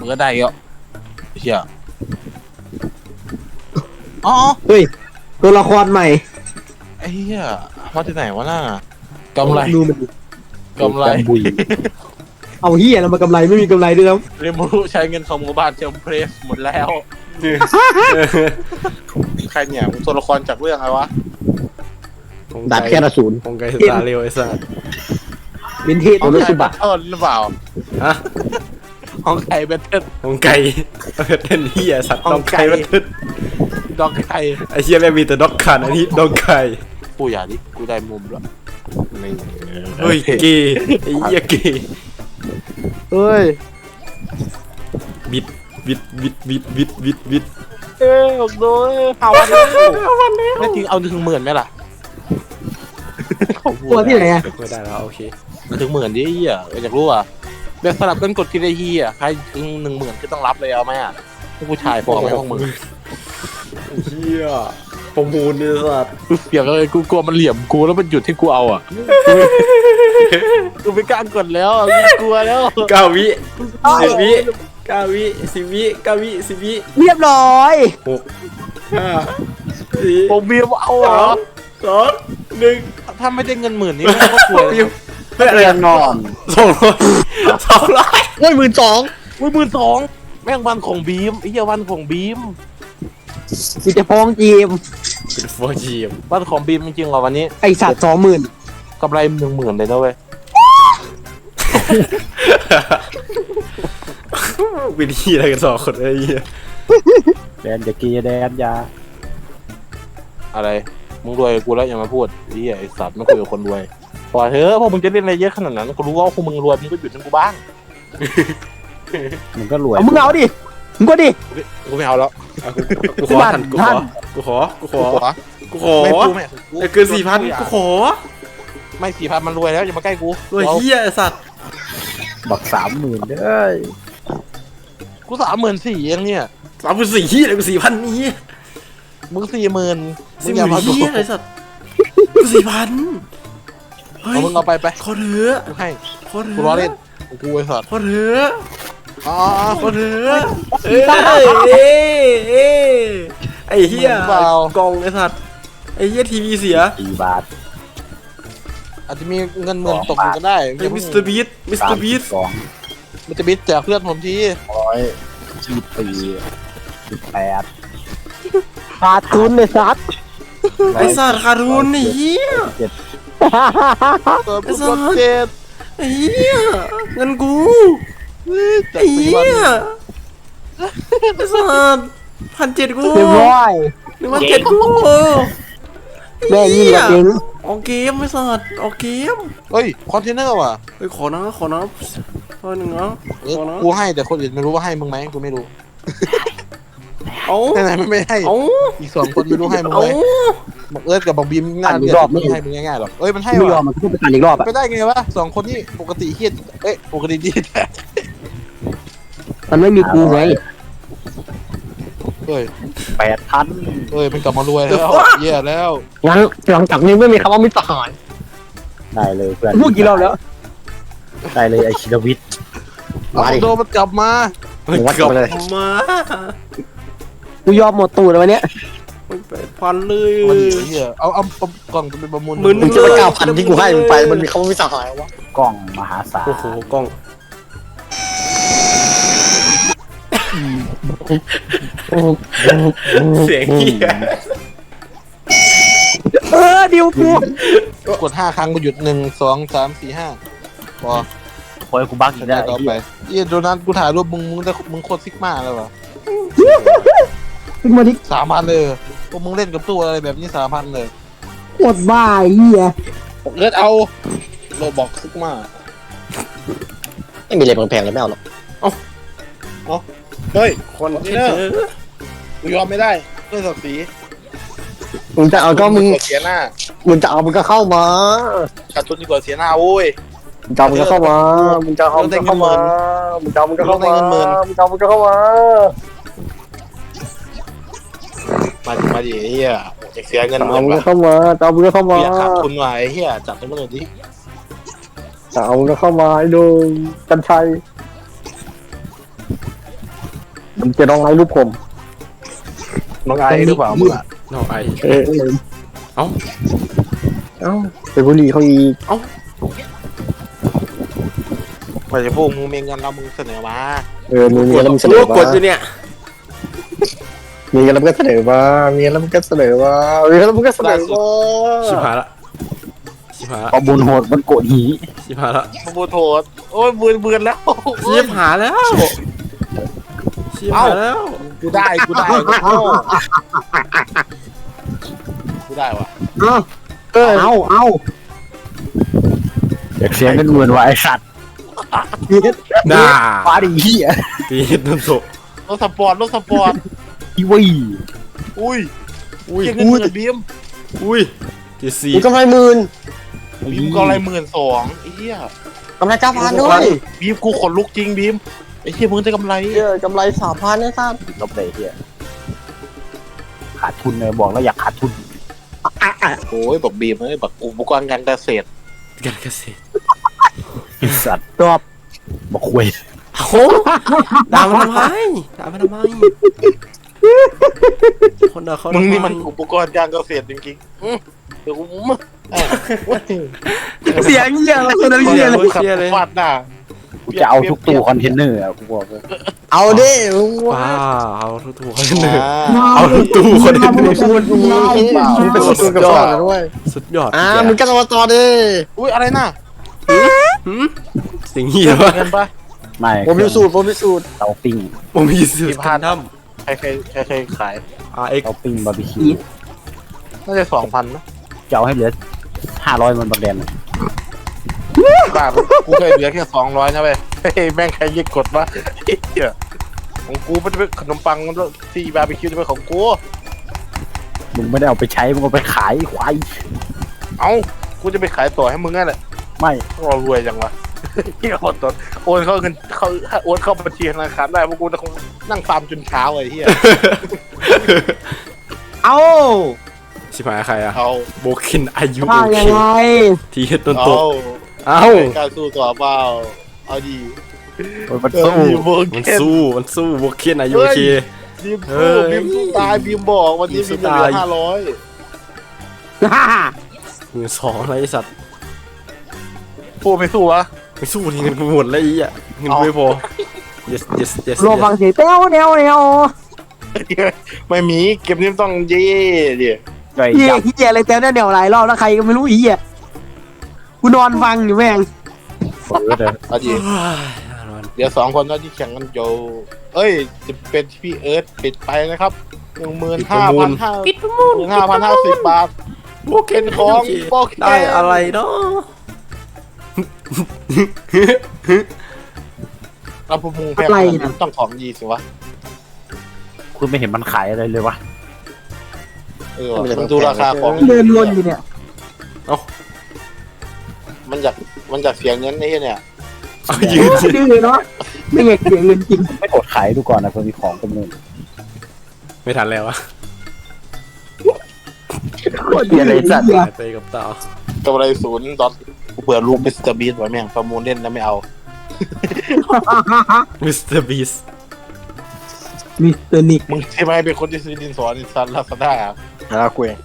มึงก็ได้ก็เฮียอ๋อเฮ้ย ตัวละครใหม่ไอ้เฮียมาที่ไหนวะน่ะกำไรดูมันดิกำไรบุยเอาเฮียแล้วมากำไรไม่มีกำไรด้วยแล้วเรียนรู้ใช้เงินของหมู่บ้านเทมเพรสหมดแล้ว ใครเนี่ยมึงตัวละครจากเรื่องอะไรวะดาบแค่ระศูนย์องไกสตาร์เร็วไอ้สัสวินเทจโอโรสุบะเออหรือเปล่า ฮะ ของใครเป็นเต้นองไก่เต้นเฮียสัตว์องดองไก่ไก่มันเต้นดอกไก่ไอ้เฮียแม่งมีแต่ดอกขันอันนี้ดองไก่กูอย่าดิกูได้มุมแล้วนี่เฮ้ยเกย์ไอ้เฮียเกย์เฮ้ยบิดบิดบิดบิดบิดบิดบิดเอ้ยโดยเอาวันนี้ไม่จริงเอาถึงหมื่นไหมล่ะของกูตัวที่ไหนอะไม่ได้แล้วโอเคถึงหมื่นดิเฮียอยากรู้อะ แบบสลับกันกดทีละทีอะใครถึงหนึ่งหมื่นก็ต้องรับเลยเอาไหมอะพวกผู้ชายพอไหมพวกมึงเฮียประมูลเนี่ยสัตว์เปรียบเลยกูกลัวมันเหลี่ยมกูแล้วมันหยุดที่กูเอาอะกูไม่กล้ากดแล้วอะกูกลัวแล้วเก้าวิสิบวิเก้าวิสิบวิเก้าวิสิบวิเรียบร้อยหกห้าสี่ผมเบียร์เอาเหรสอองสองหนึ่งถ้าไม่ได้เงินหมื่นนี่ไม่ก็กลัวเลยเฮ้ยอะไรเรียนนอนสองร้อย สองร้อยเฮ้ยหมื่นสองอุ้ยหมื่นสองแม่งวันของบีมไอ้เหี้ยวันของบีมมีแต่พองจีมเป็นโฟร์จีมวันของบีมจริงๆเหรอวันนี้ไอสัตว์สองหมื่นกำไรหนึ่งหมื่นเลยนะเว้ยวิธีอะไรกันสองคนไอ้เหี้ยแดนจะกีแดนยาอะไรมึงรวยกว่ากูแล้วอย่ามาพูดไอ้เหี้ยไอ้สัตว์ไม่คุยกับคนรวย ปล่อยเถอะพวกมึงจะเล่นอะไรเยอะขนาดนั้นกูรู้ว่าพวกมึงรวยมึงก็หยุดให้กูบ้างมันก็รวยเอามึงเอาดิมึงก็ดิกูไม่เอาแล้วเอากูกูขอทันกูขอกูขอกูขกูอขอกูขอไม่กูไม่แต่เกินสี่พันกูขอ ไม่สี่พันมันรวยแล้วอย่ามาใกล้กูรวยเอาเหี้ยไอ้สัตว์บักสามหมื่นเด้ยกูสามหมื่นสี่เองเนี่ยสามพันสี่เหี้ยอะไรกูสี่พันนี่มึงสี่หมื่นมึสี่งหอย่ามื่มานดูเหี้ยไอ้สัตว์กูสี่พัน เฮ้ยเอามึงเอาไปไปขอเถอะกูให้ขอเถอะกูรอเล่นกูไอ้สัตว์ขอเถอะอ๋อขอเถอะเอ้ยเอ้ยเอ้ยไอ้เหี้ยกองไอ้สัตว์ไอ้เหี้ยทีวีเสียสี่บาทอาจจะมีเงินหมื่นตกอยู่ก็ได้ไอ้มิสเตอร์บีทมิสเตอร์บีทสองมันจะบิดแจกเพื่อนผมทีร้อยสิบสี่สิบแปดขาดทุนเลยสัตว์ ไอ้สัตว์คารุนไอ้เหี้ยเจ็ดเติมกูกดเจ็ดไอ้เหี้ยเงินกูจัดไอ้สี่เหี้วันยไอ้สัตว์พันเจ็ดกูเรียบร้อยหนึ่งพันเจ็ดกูแม่งยิ่งกว่าเจ๊งออกเกมไอ้สัตว์ออกเกมเฮ้ยคอนเทนเนอร์ว่ะเฮ้ยขอนะขอนะขอหนึ่งนะเออขอนะกูให้แต่คนอื่นไม่รู้ว่าให้มึงไหมกูไม่รู้เอาไหนๆไม่ให้เอาอีกสองคนไม่รู้ให้มึงเอาไหม บักเอิร์ธกับบักบีมน่าเกลียดไม่ให้มึงง่ายๆหรอกเอ้ยมันให้ไม่ยอว่ะมมันพูดไปกันอีกรอบอะไปได้ไงวะสองคนนี่ปกติเฮียเอ้ยปกติดีแต่มันไม่มีกูไงเอ้ยแปดพันเอ้ยมันกลับมารวยแล้วเย่แล้วงั้นหลังจากนี้ไม่มีคำว่ามิตรหายได้เลยเพื่อนพูดกี่รอบแล้วได้เลยไอชิดวิทย์เอาโดมันกลับมามันกลับมากูยอมหมดตูดแล้ววันเนี้ย แปดพันเลยมันเฮียเอาเอาเอากล่องไปประมูลหมื่นมึงจะไปเก้าพันที่กูให้มึงไป มันมีคำว่ามิตรหายวะกล้องมหาศาลโอ้โหกล้องเสียงเหี้ยเออดิวกูกดห้าครั้งก็หยุดหนึ่งสองสามสี่ห้าพอคอยกูบักอีกได้แล้วต่อไปเยี่ยโดนัทกูถ่ายรูปมึงมึงได้มึงโคตรซิกมาแล้ว เหรอขึ้นมาดิสามพันเลยพวกมึงเล่นกับตู้อะไรแบบนี้สามพันเลยหมดบ้าไอ้เหี้ยบอกเลือดเอาโลบอกซิกมาไม่มีอะไรแพงๆเลยไม่เอาหรอกเฮ้ย คนนี่เจเนอะอกูยอมไม่ได้เพื่อศักดิ์ศรีมึงจะเอาก็มึงเสียหน้ามึงจะเอามึงก็เข้ามาขาดทุนดีกว่าเสียหน้าโว้ย มึงจะเอามึงก็เข้ามามึงจะเอามึงก็เข้ามามึงจะเอามึงก็เข้ามามึงจะเอามึงก็เข้ามา มาดิมาดิไอ้เฮียอยากเสียเงินจะหเอามื่นมึงก็บาทเข้ามาจะเอามึงก็เข้ามาอยากขาดทุนว่ะไอ้เฮียจัดให้มันหน่อยดิจะเอามึงก็เข้ามาไอ้ดูกันชัยมึงจะลองไล่รูปผม น้องไอ้หรือเปล่ามึงอะนอกไอ เออเอ้า เอ้าไปบุหรี่เขาอีกไม่ใช่พวกมึงมีเงินแล้วมึงเสนอมาเออมีเงินแล้วมึงเสนรู้อว่ากมาดอยู่เนี่ย มีเงินแล้วมึงก็เสนอมามีเงินแล้วมึงก็เสนอมามีเงินแล้วมึงก็เสนอมาชิบหายละชิบหายละพอบุญโหดมันโกรธหีชิบหายละมึงบูโทษโอ้ยเบือนเบือนแล้วชิบหายแล้วชิบหายแล้วกูได้กูได้กูเข้ากูได้วะเออเอาเอาอยากเสียเงินหมื่นว่ะไอ้สัตว์น่าฟ้าดิเหี้ยตีนุ่นโตรถสปอร์ตรถสปอร์ต อีวี่อุ้ยอุ้ยเก่งเงินหมื่นบีมอุ้ยตีสี่กูกำไรหมื่นบีมก็อะไรหมื่นสองไอ้เหี้ยกำไรเก้าพันด้วยบีมกูขนลุกจริงบีมไอ้เหี้ยมึงได้กำไรเยอะกำไรสามพันนะท่านลบเลยเหี้ยขาดทุนเลยบอกแล้วอยากขาดทุนโอ้ยบอกบีมเอ้ยบอกอุปกรณ์การเกษตรการเกษตรไอ้สัตว์ชอบบอกคุยโอ้โหด่ามันทำไมด่ามันทำไม คนด่าเขามึมึงนี่มันอุปกรณ์การเกษตรจริงๆอื้อเดี๋ยวกูมึงเอ้ยโอ้ยเสียงเหี้ยอะไรคนนั้นเชีเหี้ยยร์เลยเชียร์เลยฟาดหน้ากูจะเอาทุกตู้คอนเทนเนอร์อะกูบอกเลยเอาดิว้าวเอาทุกตัวคนหนึ่งอ่าเอาทุกตู้คนหนึ่งมึงเป็นสุดตัวกับฝาด้วยสุดยอดอ่ามึงก็ต้องมาต่อดิอุ้ยอะไรน่ะหืมสิ่งเหี้ยเงิวะนปะไม่ผมมีสูตรผมมีสูตรเตาปิ้งผมมีสื่อพันถ้ำ ใครเคยใครเคยขาย RX เตาปิ้งบาร์บีคิวน่าจะสองพันนะจะเอาให้เหลือห้าร้อยมันบักแดนบ้ากูเคยเหลือแค่สองร้อยนะเว้ยเฮ้ยแม่งใครยึดกดวะเหี้ยของกูมันจะเป็นขนมปังที่บาร์บีคิวจะเป็นของกู มึงไม่ได้เอาไปใช้ มึงเอาไปขายควายเอ้า กูจะไปขายต่อให้มึงนั่นแหละไม่ เรารวยจังวะ เหี้ยโอนต่อโอนเข้าเงินเขาโอนเข้าบัญชีธนาคารได้พวกกูจะคงนั่งฟาร์มจนเช้าเลยเฮียเอาชิบหายใครอะเอาโบคินอายุว่าโอเคยังไงทีเฮ็ดต้นเอาโตเอ้าการสู้ต่อเปล่าเอาดีมันเออสู้บีมโบมันเคนสู้ มันสู้โบคินอายุโอเค บีมเฮ้สู้ยบีมสู้ตายบีมบอกวันนี้บีบีมมสู้จะเหลืตาอยห้าร้อยหมื่นสองอะไรไอ้สัตว์พูดไม่สู้วะ ไม่สู้ทีเงินกูหมดแล้วไอ้อะเงินกูไม่พอ yes yes yes โลฟังเสียงเต้วเนียวเนียวไม่มีเก็บนี้มันต้องเย่ดิย่อยเฮียยับเฮียอะไรเต้วเนี่ยเดี๋ยวหลายรอบแล้วใครก็ไม่รู้อีอะกูนอนฟังอยู่แม่งเปิดเลยเอาดีเดี๋ยวสองคนนั้นที่แข่งกันโยเอ้ยจะเป็นพี่เอิร์ธปิดไปนะครับหนึ่งหมื่นห้าพันห้าปิดประมูล หนึ่งห้าพันห้าสิบบาทโบเคนของโบเคนได้อะไรเนาะ เราประมูลแพงอะไรขนาดนะนี้ต้องของดีสิวะ คุณไม่เห็นมันขายอะไรเลยวะเออมันดูราคาของเดินวนอยู่เนี่ย มันอยากมันอยากเสียเงินไอ้เหี้ยเนี่ย เอายืนดื้อเนาะไม่อยากเสียเงินจริงไม่กดขายดูก่อนนะเพื่อมีของประมูลไม่ทันแล้วอะโคตรดื้อเลยสัตว์หายไปกับตากำไรศูนย์ดอท กูเปิดรูปมิสเตอร์บีสไว้แม่งประมูลเล่นแล้วไม่เอา มิสเตอร์บีสมิสเตอร์นิกมึงใช่ไหมเป็นคนที่ซื้อดินสอนิสันลาซาด้าอ่ากูเอง